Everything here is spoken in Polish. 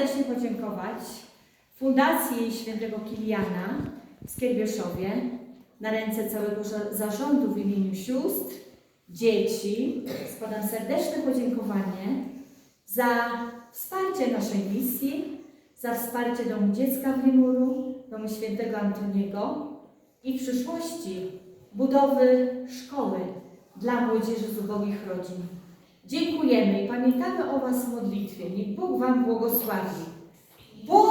serdecznie podziękować Fundacji Świętego Kiliana w Skierbieszowie na ręce całego zarządu w imieniu sióstr, dzieci. Składam serdeczne podziękowanie za wsparcie naszej misji, za wsparcie Domu Dziecka w Limuru, Domu Świętego Antoniego i w przyszłości budowy szkoły dla młodzieży z ubogich rodzin. Dziękujemy i pamiętamy o Was w modlitwie. Niech Bóg Wam błogosławi. Bóg